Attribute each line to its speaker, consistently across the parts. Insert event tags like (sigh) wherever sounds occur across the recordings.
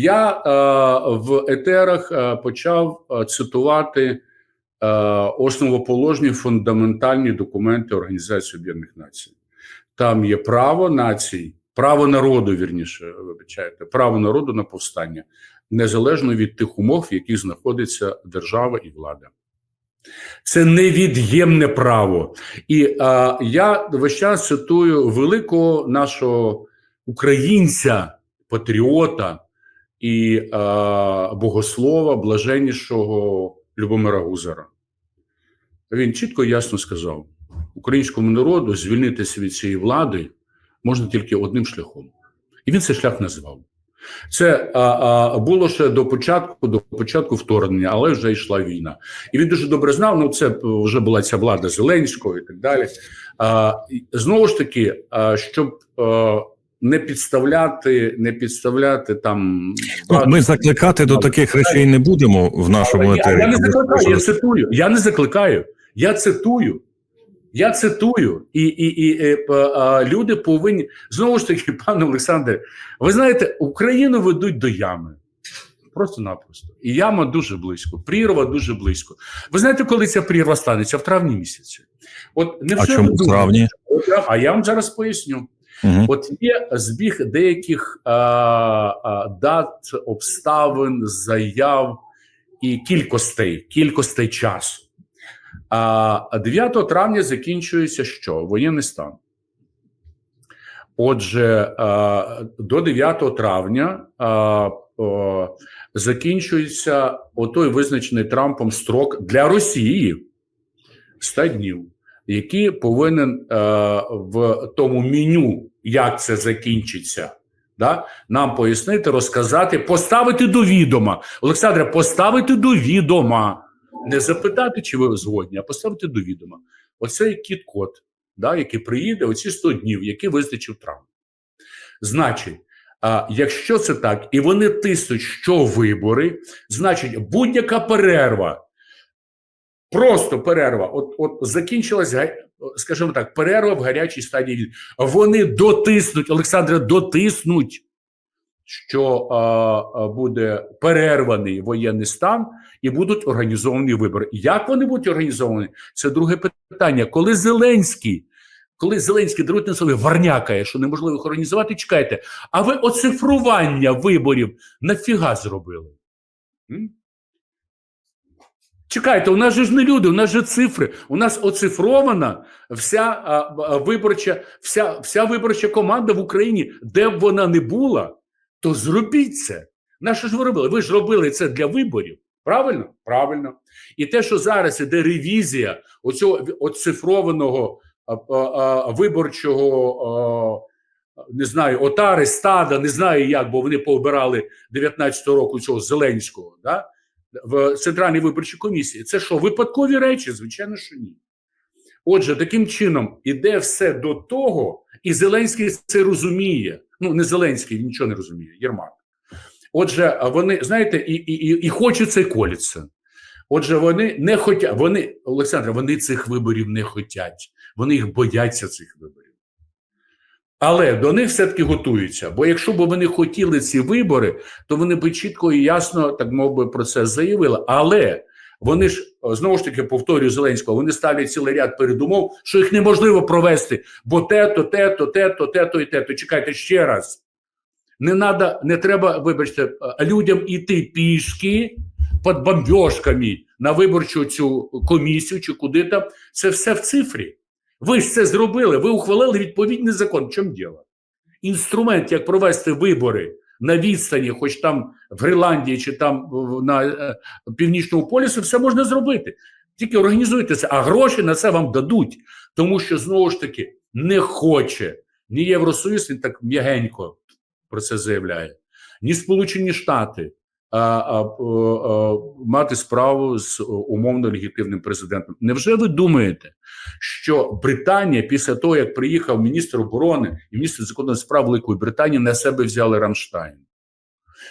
Speaker 1: я е, в етерах е, почав е, цитувати е, основоположні фундаментальні документи Організації Об'єднаних Націй. Там є право націй, право народу, вірніше, вибачайте, право народу на повстання, незалежно від тих умов, в яких знаходиться держава і влада. Це невід'ємне право. І е, я весь час цитую великого нашого українця, патріота і е, богослова, блаженнішого Любомира Гузара. Він чітко і ясно сказав: українському народу звільнитися від цієї влади можна тільки одним шляхом. І він цей шлях назвав. Це а, а, було ще до початку до початку вторгнення, але вже йшла війна. І він дуже добре знав. Ну це вже була ця влада Зеленського і так далі. А, Знову ж таки, а, щоб а, не підставляти, не підставляти там
Speaker 2: Ну, ми закликати до таких речей не будемо в нашому
Speaker 1: я,
Speaker 2: етері.
Speaker 1: я не закликаю, я цитую. Я не закликаю. Я цитую. Я цитую, і і, і, і а, люди повинні знову ж таки, (laughs) пане Олександре, ви знаєте, Україну ведуть до ями. Просто-напросто. І яма дуже близько, прірва дуже близько. Ви знаєте, коли ця прірва станеться? В травні місяці. От не
Speaker 2: А чому в травні?
Speaker 1: А я вам зараз поясню.
Speaker 2: Угу.
Speaker 1: От є збіг деяких а, а, дат, обставин, заяв і кількостей, кількостей часу. А 9 травня закінчується що? Воєнний стан. Отже, до 9 травня закінчується отой визначений Трампом строк для Росії 100 днів, який повинен а, в тому меню, як це закінчиться. Да? Нам пояснити, розказати, поставити до відома. Олександре, поставити до відома. Не запитати, чи ви згодні, а поставити до відома. Оцей кіт-код, да, який приїде, оці 100 днів, які визначив Трамп. Значить, а, якщо це так, і вони тиснуть, що вибори, значить, будь-яка перерва, просто перерва, от от закінчилась, скажімо так, перерва в гарячій стадії. Вони дотиснуть, Олександре, дотиснуть що а, буде перерваний воєнний стан і будуть організовані вибори. Як вони будуть організовані? Це друге питання. Коли Зеленський, коли Зеленський дарують на собі варнякає, що неможливо їх організувати, чекайте, а ви оцифрування виборів нафіга зробили? М? Чекайте, у нас же ж не люди, у нас же цифри. У нас оцифрована вся а, виборча, вся, вся виборча команда в Україні, де б вона не була то зробіть це. На що ж ви робили? Ви ж робили це для виборів. Правильно? Правильно. І те, що зараз іде ревізія оцього оцифрованого а, а, а, виборчого, а, не знаю, отари, стада, не знаю як, бо вони пообирали 19-го року цього Зеленського да? В Центральній виборчій комісії. Це що, випадкові речі? Звичайно, що ні. Отже, таким чином іде все до того, і Зеленський це розуміє. Ну, не Зеленський, він нічого не розуміє, Єрмак. Отже, вони, знаєте, і і, і і коляться. Отже, вони не хочуть, вони, Олександр, вони цих виборів не хочуть. Вони їх бояться цих виборів. Але до них все-таки готуються. Бо якщо б вони хотіли ці вибори, то вони б чітко і ясно, так мов би, про це заявили. Але вони ж знову ж таки повторюю Зеленського, вони ставлять цілий ряд передумов, що їх неможливо провести, бо те-то, те-то, те-то, те-то і те-то. Чекайте ще раз. Не надо, не треба, вибачте, людям іти пішки під бомбьошками на виборчу цю комісію чи куди там. Це все в цифрі. Ви ж це зробили, ви ухвалили відповідний закон. В чому діло? Інструмент, як провести вибори на відстані, хоч там в Гренландії чи там на е, північному полюсі, все можна зробити. Тільки організуйте це, а гроші на це вам дадуть, тому що знову ж таки не хоче ні Євросоюз, він так м'ягенько про це заявляє, ні Сполучені Штати мати справу з умовно легітимним президентом. Невже ви думаєте, що Британія після того, як приїхав міністр оборони і міністр закордонних справ Великої Британії, на себе взяли Рамштайн?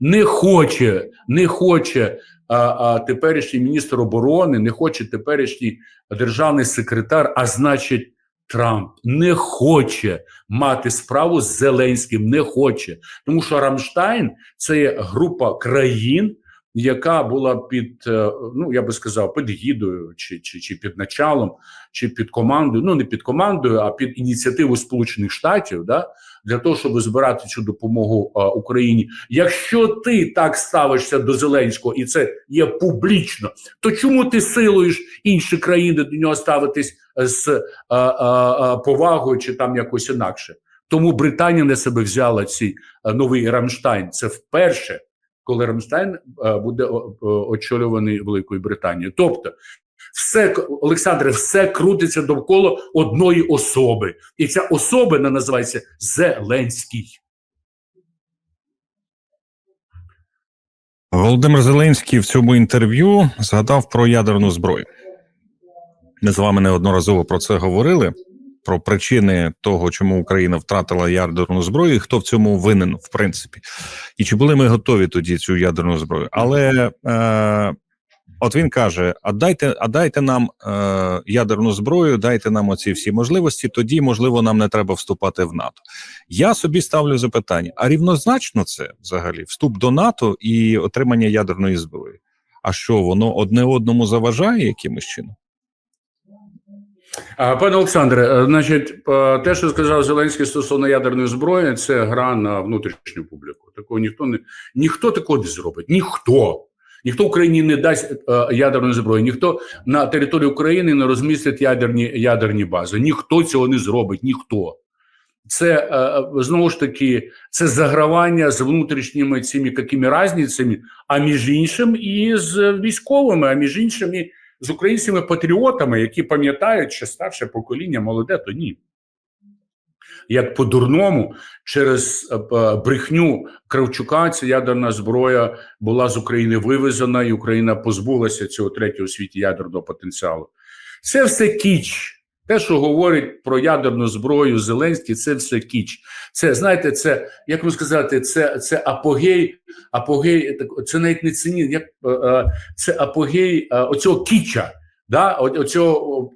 Speaker 1: Не хоче, не хоче а, а, теперішній міністр оборони, не хоче теперішній державний секретар, а значить, Трамп не хоче мати справу з Зеленським, не хоче, тому що Рамштайн це є група країн, яка була під, е, ну я би сказав, під гідою, чи, чи, чи під началом, чи під командою, ну не під командою, а під ініціативою Сполучених Штатів, да, для того, щоб збирати цю допомогу а, Україні. Якщо ти так ставишся до Зеленського, і це є публічно, то чому ти силуєш інші країни до нього ставитись з а, а, а, повагою чи там якось інакше? Тому Британія на себе взяла цей новий Рамштайн. Це вперше, коли Рамштайн буде очолюваний Великою Британією. Тобто, все Олександре, все крутиться довкола одної особи, і ця особа називається Зеленський.
Speaker 2: Володимир Зеленський в цьому інтерв'ю згадав про ядерну зброю. Ми з вами неодноразово про це говорили. Про причини того, чому Україна втратила ядерну зброю, і хто в цьому винен, в принципі, і чи були ми готові тоді цю ядерну зброю? Але е, от він каже: а дайте, а дайте нам е, ядерну зброю, дайте нам оці всі можливості. Тоді, можливо, нам не треба вступати в НАТО. Я собі ставлю запитання: а рівнозначно це взагалі вступ до НАТО і отримання ядерної зброї? А що воно одне одному заважає якимось чином?
Speaker 1: Пане Олександре, е, значить, е, те, що сказав Зеленський стосовно ядерної зброї, це гра на внутрішню публіку. Такого ніхто не ніхто такого не зробить. Ніхто. Ніхто Україні не дасть е, ядерної зброї, ніхто на території України не розмістить ядерні ядерні бази. Ніхто цього не зробить, ніхто. Це е, знову ж таки це загравання з внутрішніми цими якими разницями, а між іншим і з військовими, а між іншим і з українськими патріотами, які пам'ятають, що старше покоління молоде, то ні. Як по-дурному, через е, брехню Кравчука ця ядерна зброя була з України вивезена, і Україна позбулася цього третього світі ядерного потенціалу. Це все кіч. Те, що говорить про ядерну зброю Зеленський, це все кіч. Це знаєте, це як вам сказати, це, це апогей, апогей, це навіть не ціні, як е, е, це апогей оцього кіча, да? оцього,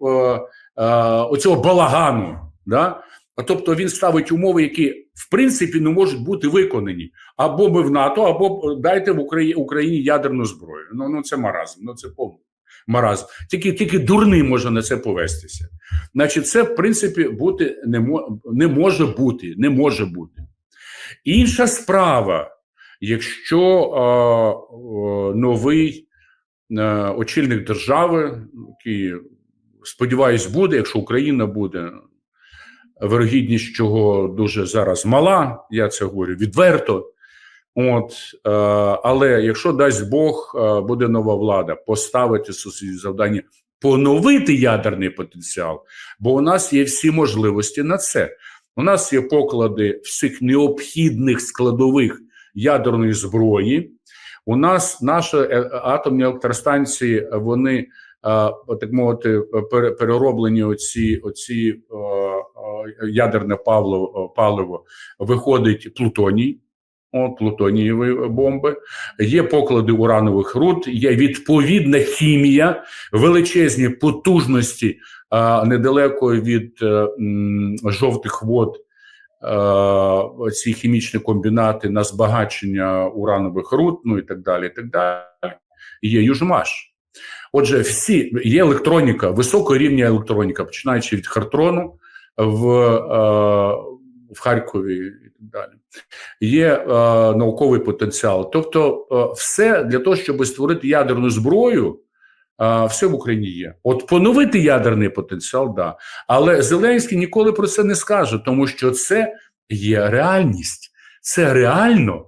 Speaker 1: оцього балагану. Да? А тобто він ставить умови, які в принципі не можуть бути виконані. Або ми в НАТО, або дайте в Україні, Україні ядерну зброю. Ну, ну це маразм, ну це повний маразм. Тільки, тільки дурний може на це повестися. Значить, це в принципі бути не, мо- не може бути. Не може бути. Інша справа, якщо е, е, новий е, очільник держави, який, сподіваюсь, буде, якщо Україна буде, вирогідність чого дуже зараз мала, я це говорю відверто. От, е, але якщо дасть Бог, е, буде нова влада, поставити собі завдання поновити ядерний потенціал, бо у нас є всі можливості на це. У нас є поклади всіх необхідних складових ядерної зброї. У нас наші е, атомні електростанції, вони так мовити, перероблені оці, оці ядерне паливо, паливо виходить плутоній. От плутонієві бомби, є поклади уранових руд, є відповідна хімія, величезні потужності а, недалеко від е, м, жовтих вод. е, Ці хімічні комбінати на збагачення уранових руд, ну і так далі. і так далі. Є Южмаш. Отже, всі є електроніка, високого рівня електроніка, починаючи від Хартрону в, е, в Харкові і далі є е, науковий потенціал. Тобто, е, все для того, щоб створити ядерну зброю, все в Україні є. От поновити ядерний потенціал, да. Але Зеленський ніколи про це не скаже, тому що це є реальність. Це реально.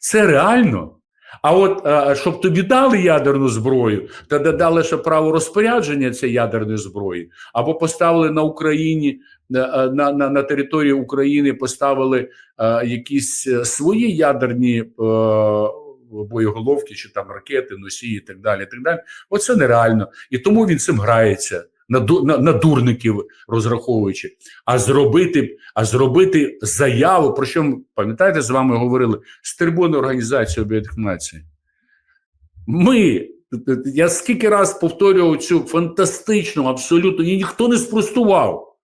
Speaker 1: Це реально. А от е, щоб тобі дали ядерну зброю, та дали ще право розпорядження цієї ядерної зброї, або поставили на Україні на, на, на, на території України, поставили е, якісь е, свої ядерні е, боєголовки, чи там ракети, носії, і так далі. і так далі. Оце нереально. І тому він цим грається. На, на, на дурників розраховуючи, а зробити, а зробити заяву, про що ми пам'ятаєте, з вами говорили з трибуни Організації Об'єднаних Націй. Ми, я скільки раз повторював цю фантастичну, абсолютно і ніхто не спростував.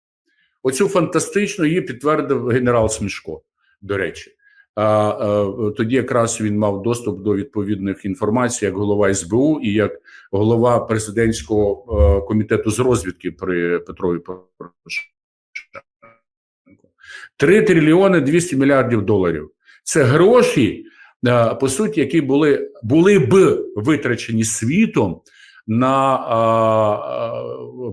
Speaker 1: Оцю фантастичну її підтвердив генерал Смішко, до речі. А, а, тоді якраз він мав доступ до відповідних інформацій як голова СБУ і як голова президентського е, комітету з розвідки при Петрові Порошенку. 3 трильйони 200 мільярдів доларів. Це гроші, е, по суті, які були, були б витрачені світом на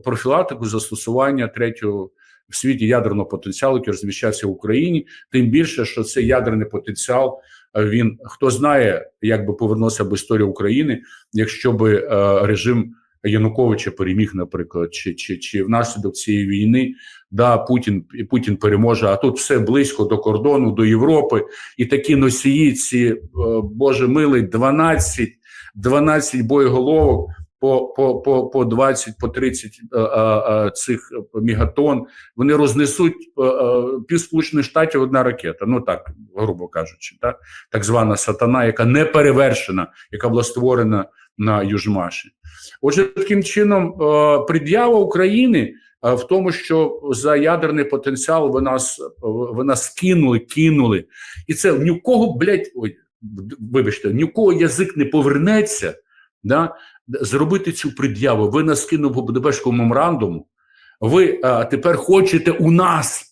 Speaker 1: профілактику застосування третього в світі ядерного потенціалу, який розміщався в Україні. Тим більше, що цей ядерний потенціал е, він хто знає, як би повернувся б історія України, якщо би е, режим Януковича переміг, наприклад, чи, чи, чи внаслідок цієї війни, да, Путін і Путін переможе. А тут все близько до кордону, до Європи, і такі носії, ці е, Боже милий, 12, 12 боєголовок. По по, по, по 20, по 30 е, е, е, цих мігатон вони рознесуть е, е, пів сполучених штатів одна ракета. Ну так, грубо кажучи, так так звана сатана, яка не перевершена, яка була створена на Южмаші. Отже, таким чином, е, пред'ява України е, в тому, що за ядерний потенціал ви нас, ви нас кинули, кинули, і це ні в кого, блядь, ой, вибачте, ні в кого язик не повернеться. Да, зробити цю пред'яву. Ви нас кинули по Будапештському меморандуму. Ви а, тепер хочете у нас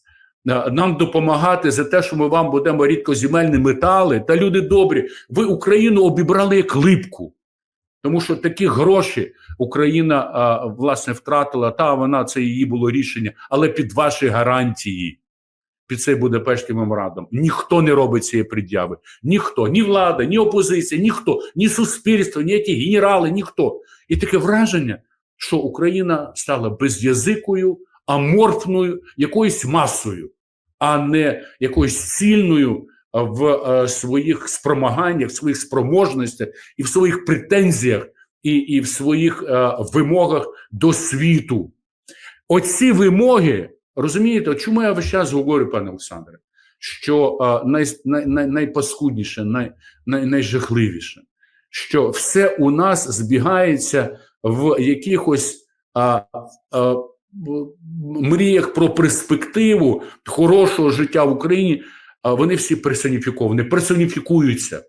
Speaker 1: а, нам допомагати за те, що ми вам будемо рідкоземельні метали. Та люди добрі, ви Україну обібрали як липку. Тому що такі гроші Україна а, власне втратила. Та вона це її було рішення, але під ваші гарантії, під цей Будапештський меморандум. Ніхто не робить цієї пред'яви. Ніхто, ні влада, ні опозиція, ніхто, ні суспільство, ні ті генерали, ніхто. І таке враження, що Україна стала безязикою, аморфною, якоюсь масою, а не якоюсь цільною в своїх спромаганнях, в своїх спроможностях і в своїх претензіях, і, і в своїх е, вимогах до світу. Оці вимоги. Розумієте, чому я весь час говорю, пане Олександре, що а, най, най, най, найпаскудніше, най, най, найжахливіше, що все у нас збігається в якихось а, а, мріях про перспективу хорошого життя в Україні, а вони всі персоніфіковані, персоніфікуються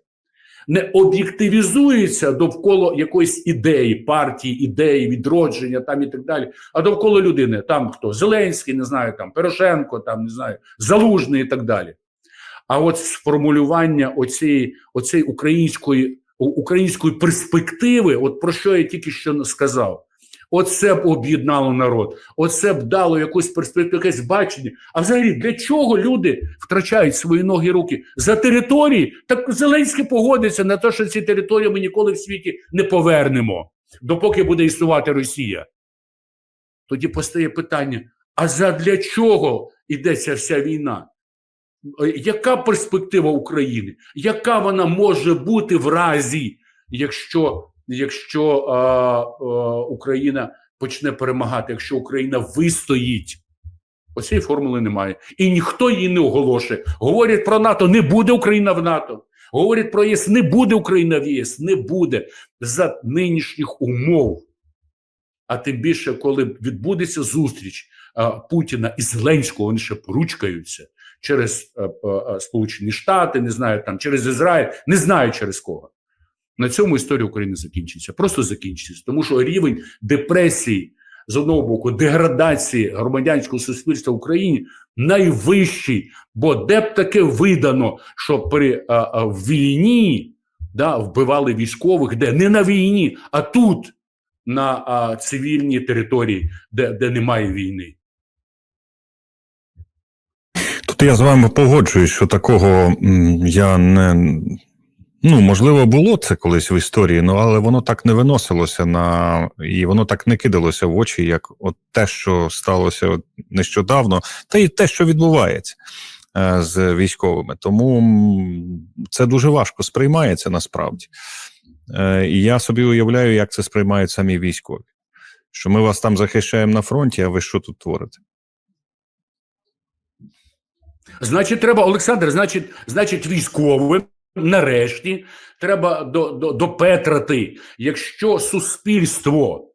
Speaker 1: не об'єктивізується довкола якоїсь ідеї, партії, ідеї, відродження там і так далі, а довкола людини, там хто Зеленський, не знаю, там Порошенко, там не знаю, Залужний і так далі. А от сформулювання оцієї, оцієї української української перспективи, от про що я тільки що сказав. Оце б об'єднало народ, оце б дало якусь перспективу, якесь бачення. А взагалі для чого люди втрачають свої ноги і руки за території? Так Зеленський погодиться на те, що ці території ми ніколи в світі не повернемо, допоки буде існувати Росія. Тоді постає питання: а задля чого йдеться вся війна? Яка перспектива України? Яка вона може бути в разі, якщо якщо а, а, Україна почне перемагати, якщо Україна вистоїть, оцієї формули немає. І ніхто її не оголошує. Говорять про НАТО, не буде Україна в НАТО. Говорять про ЄС, не буде Україна в ЄС, не буде за нинішніх умов. А тим більше, коли відбудеться зустріч а, Путіна і Зеленського, вони ще поручкаються через а, а, Сполучені Штати, не знаю там через Ізраїль, не знаю через кого. На цьому історія України закінчиться. Просто закінчиться. Тому що рівень депресії, з одного боку, деградації громадянського суспільства в Україні найвищий. Бо де б таке видано, що при а, а, війні да, вбивали військових, де не на війні, а тут, на а, цивільній території, де, де немає війни.
Speaker 2: Тут я з вами погоджуюсь, що такого я не. Ну, можливо, було це колись в історії, ну але воно так не виносилося на і воно так не кидалося в очі, як от те, що сталося нещодавно, та й те, що відбувається е, з військовими. Тому це дуже важко сприймається насправді. Е, і я собі уявляю, як це сприймають самі військові. Що ми вас там захищаємо на фронті, а ви що тут творите?
Speaker 1: Значить, треба, Олександр, значить, значить, військовим. Нарешті треба до, до, допетрати, якщо суспільство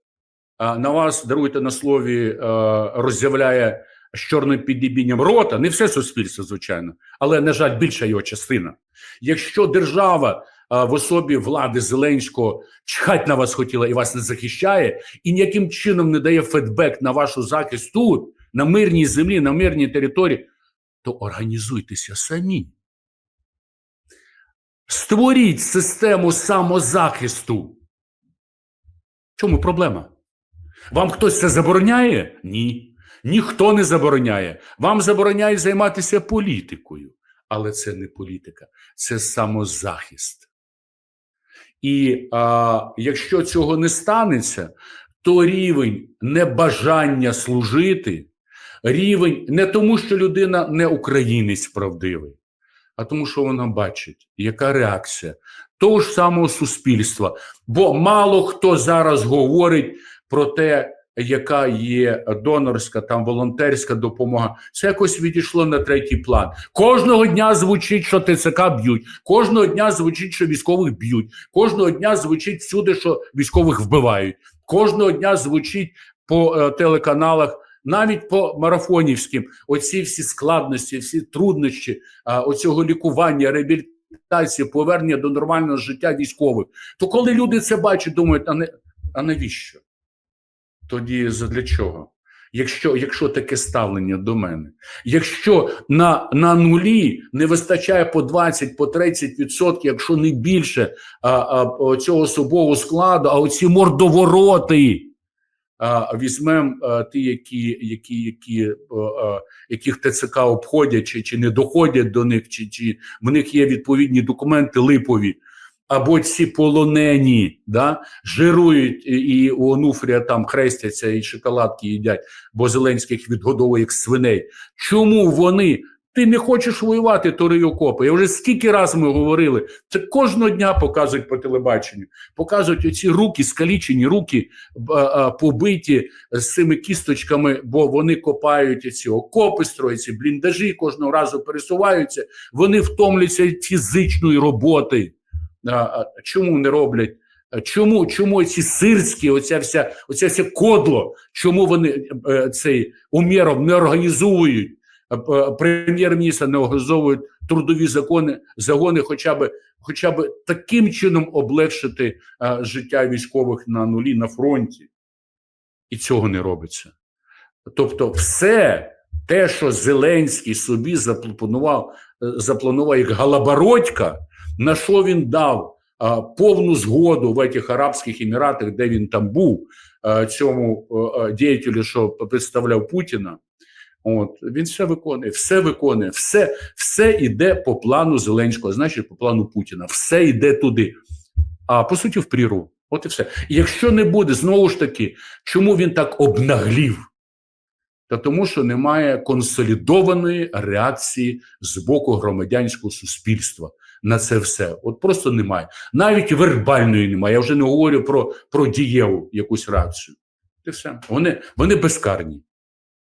Speaker 1: а, на вас даруйте на слові, а, роззявляє з чорним підібінням рота, не все суспільство, звичайно, але, на жаль, більша його частина. Якщо держава а, в особі влади Зеленського чхать на вас хотіла і вас не захищає, і ніяким чином не дає федбек на вашу захист тут, на мирній землі, на мирній території, то організуйтеся самі. Створіть систему самозахисту. В чому проблема? Вам хтось це забороняє? Ні. Ніхто не забороняє. Вам забороняють займатися політикою. Але це не політика, це самозахист. І а, якщо цього не станеться, то рівень небажання служити, рівень не тому, що людина не українець правдивий, а тому, що вона бачить, яка реакція того ж самого суспільства. Бо мало хто зараз говорить про те, яка є донорська там волонтерська допомога. Це якось відійшло на третій план. Кожного дня звучить, що ТЦК б'ють, кожного дня звучить, що військових б'ють, кожного дня звучить всюди, що військових вбивають. Кожного дня звучить по е, телеканалах. Навіть по марафонівським, оці всі складності, всі труднощі а, оцього лікування, реабілітації, повернення до нормального життя військових. То коли люди це бачать, думають, а не а навіщо? Тоді для чого? Якщо якщо таке ставлення до мене, якщо на на нулі не вистачає по 20, по 30 відсотків, якщо не більше а, а, цього особового складу, а оці мордовороти візьмемо ті, які, які, які, яких ТЦК обходять, чи, чи не доходять до них, чи, чи в них є відповідні документи липові. Або ці полонені да, жирують і у Онуфрія там хрестяться і шоколадки їдять, бо Зеленських відгодовує як свиней. Чому вони? Ти не хочеш воювати, тори окопи. Я вже скільки разів ми говорили. Це кожного дня показують по телебаченню. Показують оці руки, скалічені руки, побиті з цими кісточками, бо вони копають ці окопи, строять бліндажі, кожного разу пересуваються. Вони втомлюються від фізичної роботи. Чому не роблять? Чому чому ці сирські, оця вся оця вся кодло, чому вони е, цей уміром не організують? Е, Прем'єр-міністр не організовують трудові закони, загони, хоча б хоча б таким чином облегшити а, життя військових на нулі на фронті, і цього не робиться. Тобто, все те, що Зеленський собі запланував, запланував як Галабородька, на що він дав повну згоду в этих Арабських Еміратах, де він там був, цьому діятелю, що представляв Путіна. От він все виконує, все виконує, все все йде по плану Зеленського, значить, по плану Путіна. Все йде туди. А по суті, в прірву. От і все. І якщо не буде, знову ж таки, чому він так обнаглів? Та тому, що немає консолідованої реакції з боку громадянського суспільства на це все. От просто немає. Навіть вербальної немає. Я вже не говорю про, про дієву якусь реакцію. І все. Вони, Вони безкарні.